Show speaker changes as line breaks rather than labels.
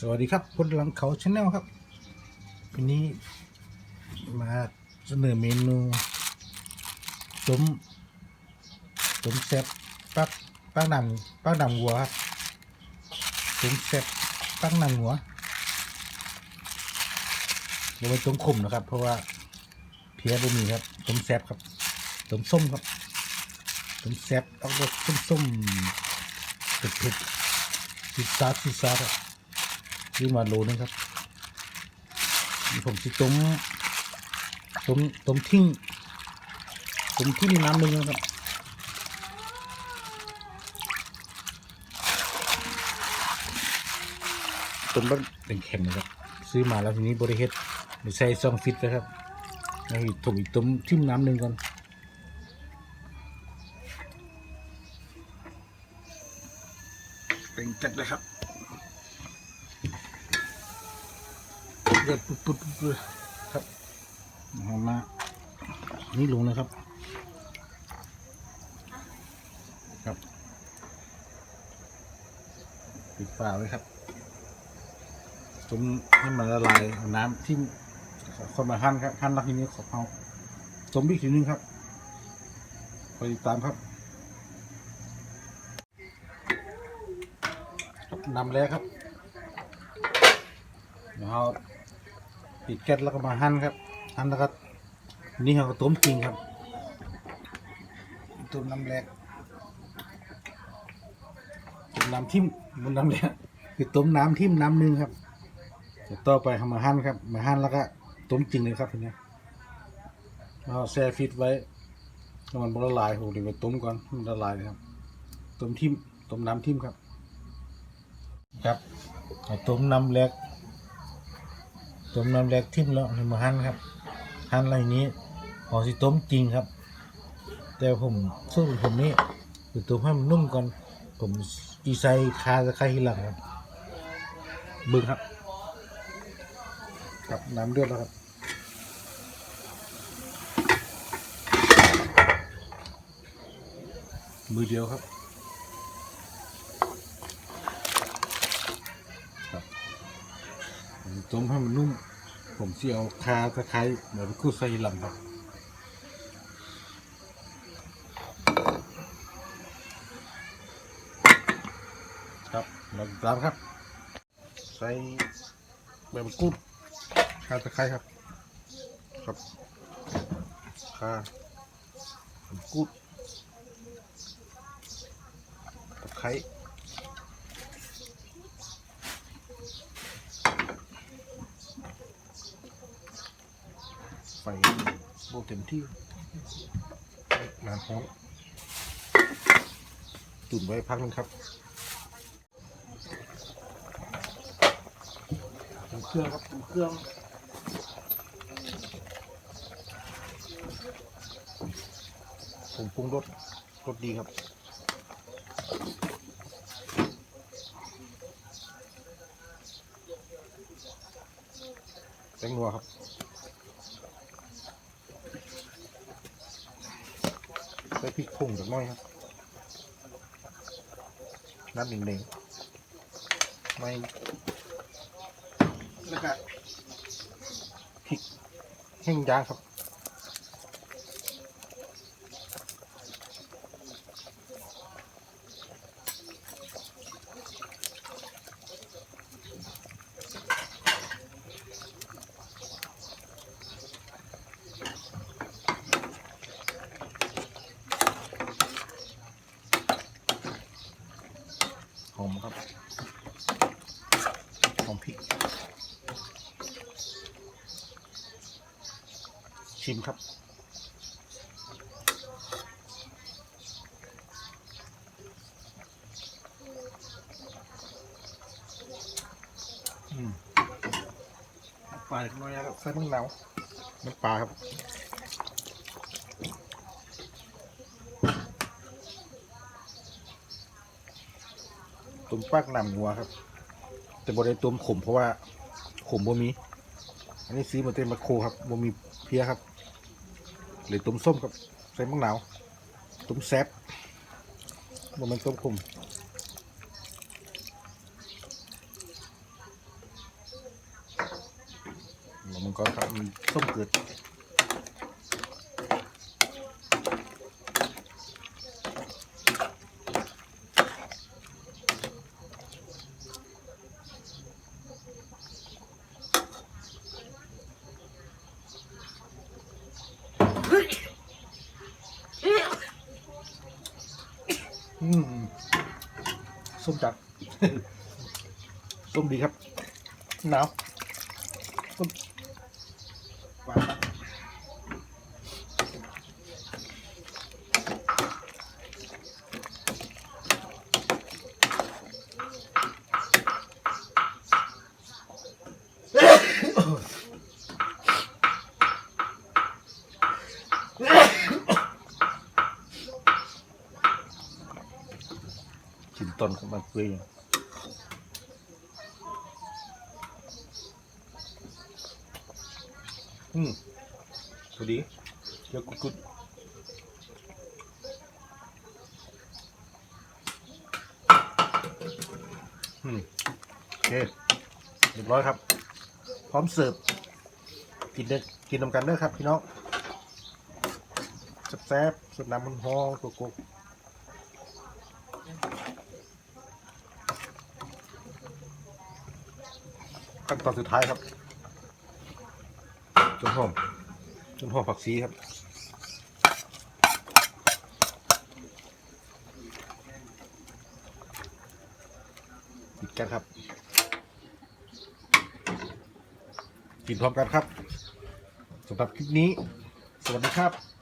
สวัสดีครับคนหลังเขาชาแนลครับ วันนี้มาเสนอเมนูต้มต้มแซ่บปักปักหนังปักหนังหัวครับต้มแซ่บปักหนังหัวเดี๋ยวไปต้มขมนะครับ เพราะว่าเพียบะหมี่ครับต้มแซ่บครับต้มส้มครับต้มแซ่บเอารสส้มๆเผ็ดๆซีซาซีซาครับ ซื้อมาโลนึงครับ ผมจะต้มต้มต้มทิ้งต้มทิ้งน้ำหนึ่งนะครับต้มแบบเป็นเข็มนะครับ ซื้อมาแล้วทีนี้บริเฮ็ดใส่ซองฟิตนะครับแล้วอีกถมอีกต้มทิ้งน้ำหนึ่งก่อนเป็นจัดเลยครับ เดือดปุ๊บปุ๊บปุ๊ครับเอามานี่ลงนะครับ ครับปิดฝาไว้ครับจนให้มันละลายน้ำที่คนมาหั่นครับหั่นล้วทีนี้ขอเอาต้มอีกทีนึงครับไปติดตามครับครับนำแล้วครับเดี๋ยวเรา ปิดแก๊สแล้วก็มาหั่นครับหั่นแล้วก็นี่เราก็ต้มจริงครับต้มน้ำแรกต้มน้ำทิมมันน้ำแรกคือต้มน้ำทิมน้ำหนึ่งครับต่อไปเรามาหั่นครับ มาหั่นแล้วก็ต้มจริงเลยครับทีนี้เราแช่ฟิตไว้ให้มันบละลายโหเดี๋ยวไปต้มก่อนมันละลายเลยครับต้มทิมต้มน้ำทิมครับ ครับต้มน้ำแรก ต้มน้ำแรกทิ่มแล้วมาหั่นครับหั่นอะไรนี้พอสิต้มจริงครับ แต่ผมสู้ผมนี่คือต้มให้มันนุ่มก่อนผมอีไซคาตะไคร้ทีหลังครับเบิ่งครับครับน้ำเดือดแล้วครับมือเดียวครับ ผ มต้มให้มันนุ่ม ผมจะเอาคาตะไคร้เดี๋ยวไปกู้ใส่ลังครับครับเราตามครับ ใส่ใบมะกรูดคาตะไคร้ครับ ครับคาใบมะกรูดตะไคร้ ไฟโบเต็มที่น้ำหอมตุ่นไว้พักนึงครับตุ่นเครื่องครับตุ่นเครื่องผมปรุงรสรสดีครับแตงนัวครับ ใส่พริกผงสักหน่อยครับน้ำหนึ่งหนึ่งไม่แล้วก็พริกแห้งย่างครับ หอมครับ หอมพริก ชิมครับ อืมปลาเล็กน้อยครับใส่มะนาวน้ำปลาครับตุ่มปากนำงัวครับ แต่บริเวณตุ่มขมเพราะว่าขมบ่มี อันนี้ซื้อมาเต็มมาโคครับบ่มีเพียครับ หรือตุ้มส้มครับใส่มะนาวตุ้มแซบบ่มันต้มคุมมันก็ครับส้มเกิด อืมส้มจัด ส้มดีครับหนาวส้มหวานครับกิน ต้นของมันเปื่อยอืมพอดีเดี๋ยวกุดกุดอืมโอเคเรียบร้อยครับ พร้อมเสิร์ฟกินเด้อกินนำกันเด้อครับพี่น้องแซ่บๆสดน้ำมันหอมกุกกุก ขั้นตอนสุดท้ายครับจนหอมจนหอมผักชีครับปิดกันครับ กินพร้อมกันครับสำหรับคลิปนี้ สวัสดีครับ